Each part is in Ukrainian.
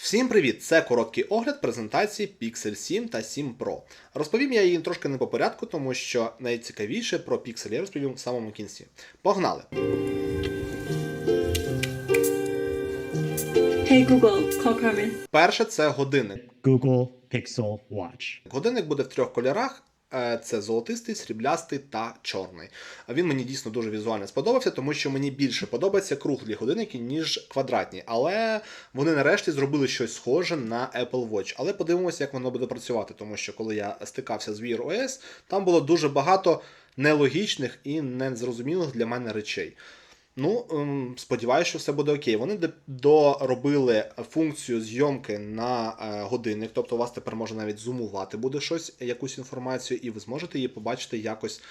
Всім привіт! Це короткий огляд презентації Pixel 7 та 7 Pro. Розповім я її трошки не по порядку, тому що найцікавіше про Pixel я розповім в самому кінці. Погнали! Hey Google, call Carmen. Перше це годинник. Google Pixel Watch. Годинник буде в трьох кольорах. Е, Це золотистий, сріблястий та чорний. А Він мені дійсно дуже візуально сподобався, тому що мені більше подобаються круглі годинники, ніж квадратні. Але вони нарешті зробили щось схоже на Apple Watch. Але подивимося, як воно буде працювати, тому що коли я стикався з Wear OS, там було дуже багато нелогічних і незрозумілих для мене речей. Ну, ем, сподіваюся, що все буде окей. Вони доробили функцію зйомки на е, годинник, тобто у вас тепер може навіть зумувати буде щось, якусь інформацію, і ви зможете її побачити якось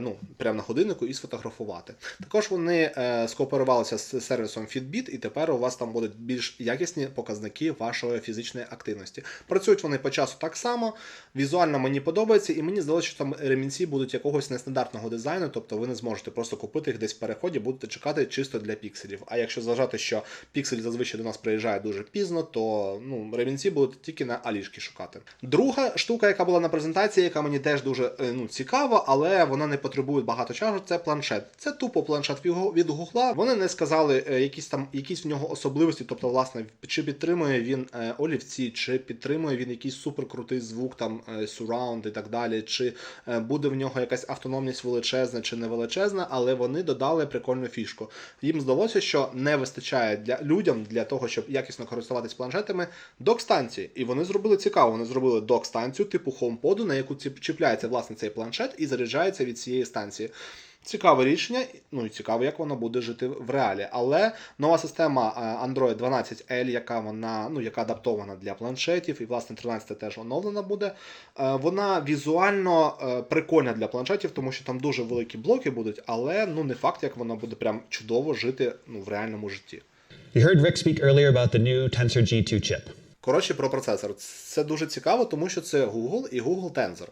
ну, прямо на годиннику і сфотографувати. Також вони е, скооперувалися з сервісом Fitbit, і тепер у вас там будуть більш якісні показники вашої фізичної активності. Працюють вони по часу так само. Візуально мені подобається, і мені здалося, що там ремінці будуть якогось нестандартного дизайну, тобто ви не зможете просто купити їх десь в переході, будете чекати чисто для пікселів. А якщо зважати, що піксель зазвичай до нас приїжджає дуже пізно, то ну, ремінці будуть тільки на алішки шукати. Друга штука, яка була на презентації, яка мені теж дуже е, ну, цікава, але вона не потребує багато часу, це планшет. Це тупо планшет від Гу- від Гугла. Вони не сказали е, якісь там якісь в нього особливості, тобто, власне, чи підтримує він е, олівці, чи підтримує він якийсь суперкрутий звук, там е, surround і так далі, чи буде в нього якась автономність величезна чи не величезна, але вони додали прикольну фішку. Їм здалося, що не вистачає для людям для того, щоб якісно користуватись планшетами док-станції. І вони зробили цікаво. Вони зробили док-станцію типу HomePod, на яку чіпляється власне цей планшет і заряджається від цієї станції. Цікаве рішення, ну і цікаво, як воно буде жити в реалі. Але нова система е, Android 12L, яка вона ну яка адаптована для планшетів, і власне 13 теж оновлена буде. е, Вона візуально е, прикольна для планшетів, тому що там дуже великі блоки будуть, але ну не факт, як воно буде прям чудово жити ну, в реальному житті. You heard Rick speak earlier about the new Tensor G2 chip. Коротше, про процесор. Це дуже цікаво, тому що це Google і Google Tensor.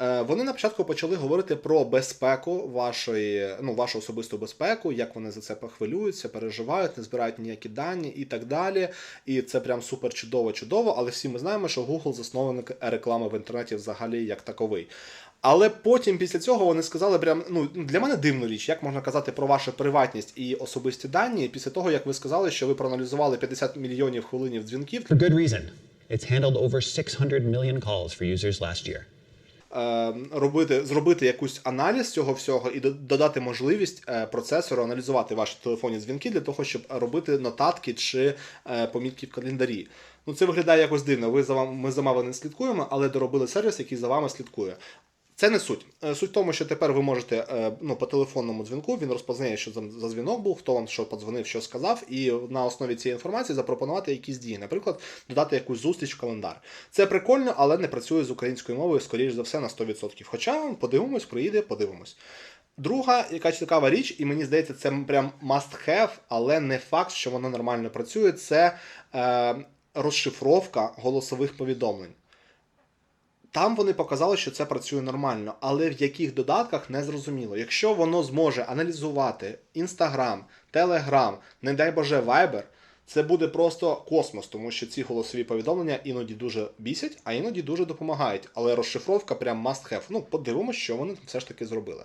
Е, Вони на початку почали говорити про безпеку вашої, ну, вашу особисту безпеку, як вони за це похвилюються, переживають, не збирають ніякі дані і так далі. І це прям супер чудово, чудово. Але всі ми знаємо, що Google засновник реклами в інтернеті взагалі як таковий. Але потім після цього вони сказали прям ну для мене дивну річ, як можна казати про вашу приватність і особисті дані після того, як ви сказали, що ви проаналізували 50 мільйонів хвилинів дзвінків For good reason. It's handled over 600 million calls for users last year. е, робити, зробити якийсь аналіз цього всього і до- додати можливість е, процесору аналізувати ваші телефонні дзвінки для того, щоб робити нотатки чи е, помітки в календарі. Ну це виглядає якось дивно. Ви за вами, ми за вами не слідкуємо, але доробили сервіс, який за вами слідкує. Це не суть. Е, Суть в тому, що тепер ви можете е, ну, по телефонному дзвінку він розпознає, що за, дзвінок був, хто вам що подзвонив, що сказав, і на основі цієї інформації запропонувати якісь дії. Наприклад, додати якусь зустріч в календар. Це прикольно, але не працює з українською мовою, скоріш за все, на 100%. Хоча подивимось, приїде, подивимось. Друга, яка цікава річ, і мені здається, це прям must have, але не факт, що воно нормально працює. Це е, розшифровка голосових повідомлень. Там вони показали, що це працює нормально, але в яких додатках не зрозуміло. Якщо воно зможе аналізувати Instagram, Telegram, не дай Боже, Viber, це буде просто космос, тому що ці голосові повідомлення іноді дуже бісять, а іноді дуже допомагають. Але розшифровка прям must have. Ну, подивимося, що вони там все ж таки зробили.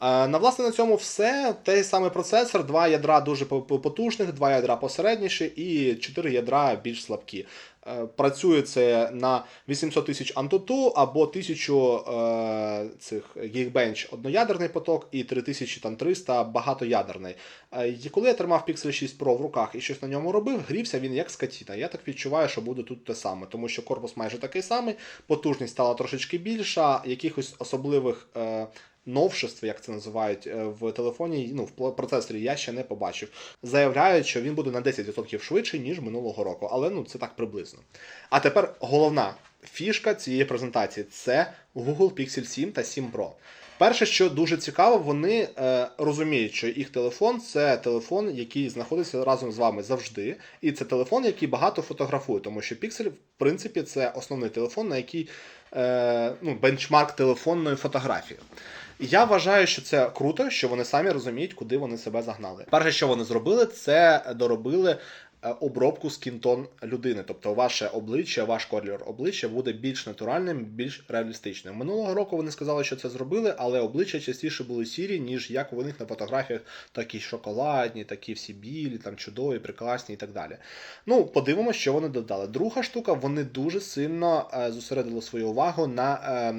Е, На власне на цьому все. Той самий процесор, два ядра дуже по- по- потужних, два ядра посередніші і чотири ядра більш слабкі. Е, Працює це на 800 тисяч Antutu або 1000 е, цих Geekbench одноядерний поток і 3300 багатоядерний. І коли я тримав Pixel 6 Pro в руках і щось на ньому робив, грівся він як скотіна. Я так відчуваю, що буде тут те саме, тому що корпус майже такий самий, потужність стала трошечки більша, якихось особливих. Новшеств, як це називають е, в телефоні, ну в процесорі я ще не побачив. Заявляють, що він буде на 10% швидший, ніж минулого року, але ну це так приблизно. А тепер головна фішка цієї презентації це Google Pixel 7 та 7 Pro. Перше, що дуже цікаво, вони е, розуміють, що їх телефон це телефон, який знаходиться разом з вами завжди, і це телефон, який багато фотографує, тому що Pixel, в принципі, це основний телефон, на який е, ну, бенчмарк телефонної фотографії. Я вважаю, що це круто, що вони самі розуміють, куди вони себе загнали. Перше, що вони зробили, це доробили е, обробку скінтон людини. Тобто ваше обличчя, ваш колір обличчя буде більш натуральним, більш реалістичним. Минулого року вони сказали, що це зробили, але обличчя частіше були сірі, ніж як у них на фотографіях такі шоколадні, такі всі білі, там чудові, прекрасні і так далі. Ну, подивимося, що вони додали. Друга штука, вони дуже сильно е, зосередили свою увагу на.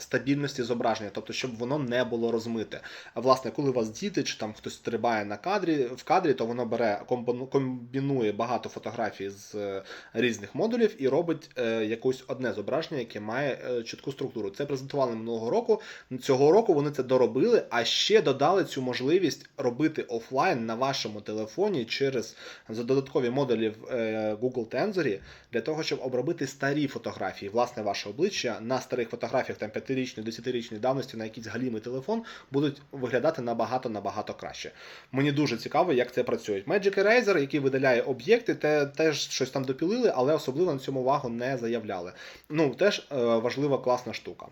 Стабільності зображення, тобто, щоб воно не було розмите. А власне, коли у вас діти чи там хтось стрибає на кадрі в кадрі, то воно бере комбінує багато фотографій з е, різних модулів і робить е, якусь одне зображення, яке має е, чітку структуру. Це презентували минулого року. Цього року вони це доробили, а ще додали цю можливість робити офлайн на вашому телефоні через додаткові модулі в Google Tensor для того, щоб обробити старі фотографії, власне, ваше обличчя на старих фотографіях там 5-річної, 10-річної давності на якийсь галімий телефон будуть виглядати набагато набагато краще. Мені дуже цікаво, як це працює. Magic Eraser, який видаляє об'єкти, те, теж щось там допілили, але особливо на цьому увагу не заявляли. Ну, теж е, важлива класна штука.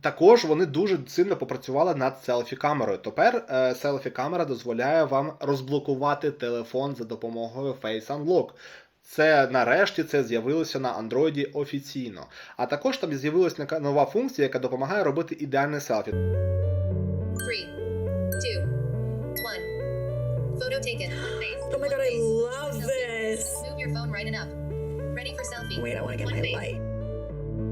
Також вони дуже сильно попрацювали над селфі-камерою. Тепер е, селфі-камера дозволяє вам розблокувати телефон за допомогою Face Unlock. Це нарешті це з'явилося на Android офіційно. А також там з'явилася нова функція, яка допомагає робити ідеальне селфі. Three, two, one. Photo taken. Face. Oh my One god, I face. love this. Move your phone right and up. Ready for selfie. Wait, I want to get my light.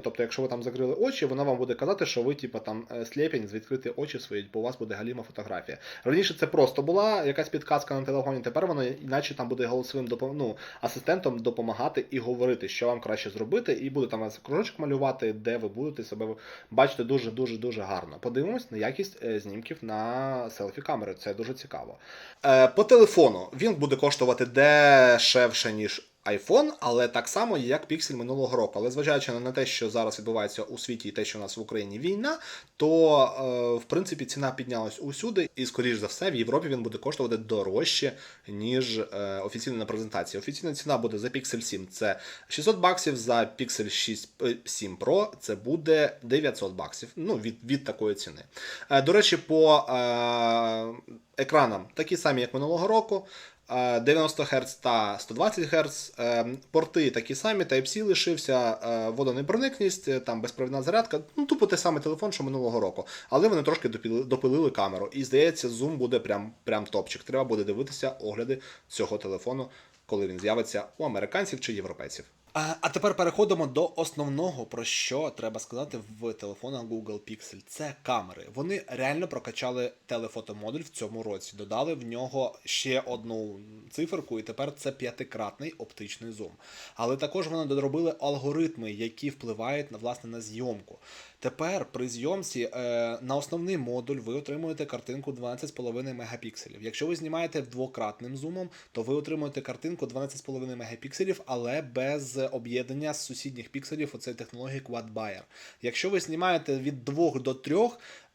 Тобто, якщо ви там закрили очі, вона вам буде казати, що ви, типу, там е, сліпень з відкрити очі свої, бо у вас буде галіма фотографія. Раніше це просто була якась підказка на телефоні, тепер воно іначе там буде голосовим допом... ну, асистентом допомагати і говорити, що вам краще зробити, і буде там кружочок малювати, де ви будете себе бачити дуже дуже дуже гарно. Подивимось на якість е, знімків на селфі камери. Це дуже цікаво. Е, по телефону він буде коштувати дешевше, ніж iPhone, але так само, як Pixel минулого року. Але зважаючи на те, що зараз відбувається у світі і те, що у нас в Україні війна, то е, в принципі ціна піднялась усюди, і скоріш за все в Європі він буде коштувати дорожче, ніж е, офіційно на презентації. Офіційна ціна буде за Pixel 7 це 600 баксів, за Pixel 6, е, 7 Pro це буде 900 баксів. Ну, від, від такої ціни. Е, до речі, по е, екранам такі самі, як минулого року. Е, 90 Гц та 120 Гц. Е, Порти такі самі, Type-C лишився, е, водонепроникність, е, там безпровідна зарядка. Ну, тупо те саме телефон, що минулого року. Але вони трошки допилили камеру. І здається, зум буде прям, прям топчик. Треба буде дивитися огляди цього телефону, коли він з'явиться у американців чи європейців. А, тепер переходимо до основного, про що треба сказати в телефонах Google Pixel. Це камери. Вони реально прокачали телефотомодуль в цьому році. Додали в нього ще одну циферку, і тепер це п'ятикратний оптичний зум. Але також вони доробили алгоритми, які впливають на власне на зйомку. Тепер при зйомці е, на основний модуль ви отримуєте картинку 12,5 мегапікселів. Якщо ви знімаєте двократним зумом, то ви отримуєте картинку 12,5 мегапікселів, але без об'єднання з сусідніх пікселів оцеї технології QuadBuyer. Якщо ви знімаєте від 2 до 3,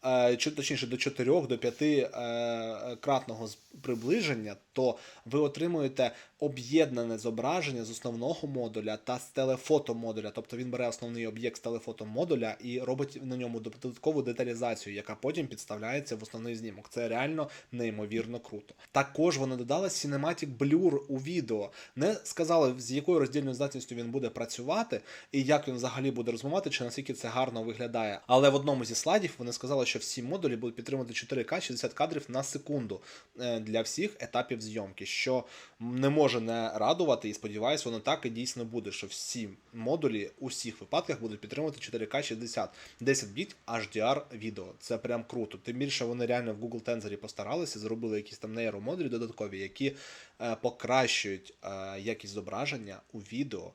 е, чи точніше до 4 до 5 е, кратного з- приближення, то ви отримуєте об'єднане зображення з основного модуля та з телефотомодуля. Тобто він бере основний об'єкт з телефотомодуля і робить на ньому додаткову деталізацію, яка потім підставляється в основний знімок. Це реально неймовірно круто. Також вони додали Cinematic Blur у відео. Не сказали, з якою роздільною здатністю він буде працювати і як він взагалі буде розмивати, чи наскільки це гарно виглядає. Але в одному зі слайдів вони сказали, що всі модулі будуть підтримувати 4К 60 кадрів на секунду е, для всіх етапів зйомки, що не може не радувати, і сподіваюся, воно так і дійсно буде, що всі модулі у всіх випадках будуть підтримувати 4К 60, 10 біт HDR відео. Це прям круто. Тим більше вони реально в Google Tensor постаралися, зробили якісь там нейромодулі додаткові, які е, покращують е, якість зображення у відео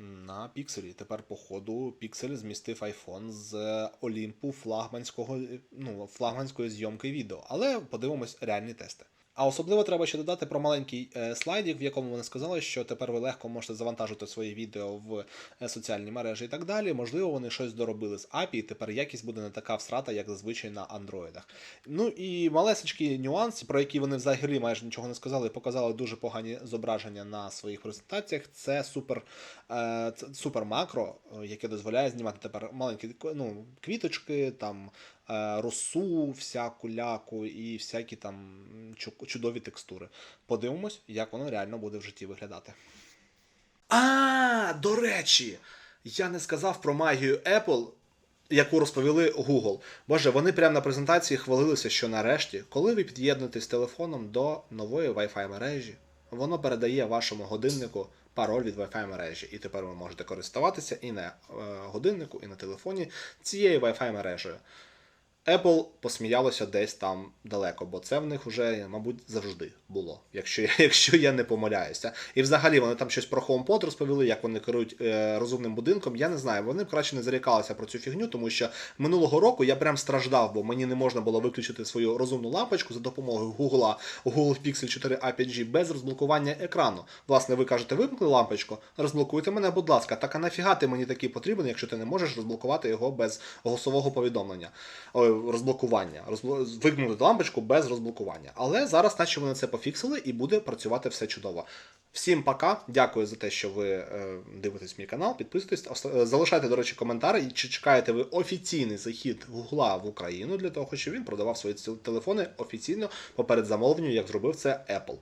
на пікселі. Тепер, по ходу, піксель змістив iPhone з Олімпу флагманського, ну, флагманської зйомки відео. Але подивимось реальні тести. А особливо треба ще додати про маленький е, слайдик, в якому вони сказали, що тепер ви легко можете завантажити свої відео в е, соціальні мережі і так далі. Можливо, вони щось доробили з API, і тепер якість буде не така всрата, як зазвичай на андроїдах. Ну і малесечкі нюанси, про які вони взагалі майже нічого не сказали, показали дуже погані зображення на своїх презентаціях. Це супер, е, супер макро, яке дозволяє знімати тепер маленькі ну, квіточки, там росу, всяку ляку і всякі там чудові текстури. Подивимось, як воно реально буде в житті виглядати. А, до речі, я не сказав про магію Apple, яку розповіли Google. Боже, вони прямо на презентації хвалилися, що нарешті, коли ви під'єднуєтесь телефоном до нової Wi-Fi мережі, воно передає вашому годиннику пароль від Wi-Fi мережі. І тепер ви можете користуватися і на е, годиннику, і на телефоні цією Wi-Fi мережею. Apple посміялося десь там далеко, бо це в них вже, мабуть, завжди було, якщо, я- якщо я не помиляюся. І взагалі вони там щось про HomePod розповіли, як вони керують е, розумним будинком. Я не знаю, вони б краще не зарікалися про цю фігню, тому що минулого року я прям страждав, бо мені не можна було виключити свою розумну лампочку за допомогою Google, Google Pixel 4 a 5G без розблокування екрану. Власне, ви кажете, вимкни лампочку, розблокуйте мене, будь ласка. Так а нафіга ти мені такий потрібен, якщо ти не можеш розблокувати його без голосового повідомлення, розблокування, вигнули лампочку без розблокування. Але зараз, наче вони це пофіксили, і буде працювати все чудово. Всім пока. Дякую за те, що ви е, дивитесь мій канал. Підписуйтесь, е, залишайте, до речі, коментарі. І чи чекаєте ви офіційний захід Гугла в Україну для того, щоб він продавав свої телефони офіційно поперед замовленню, як зробив це Apple.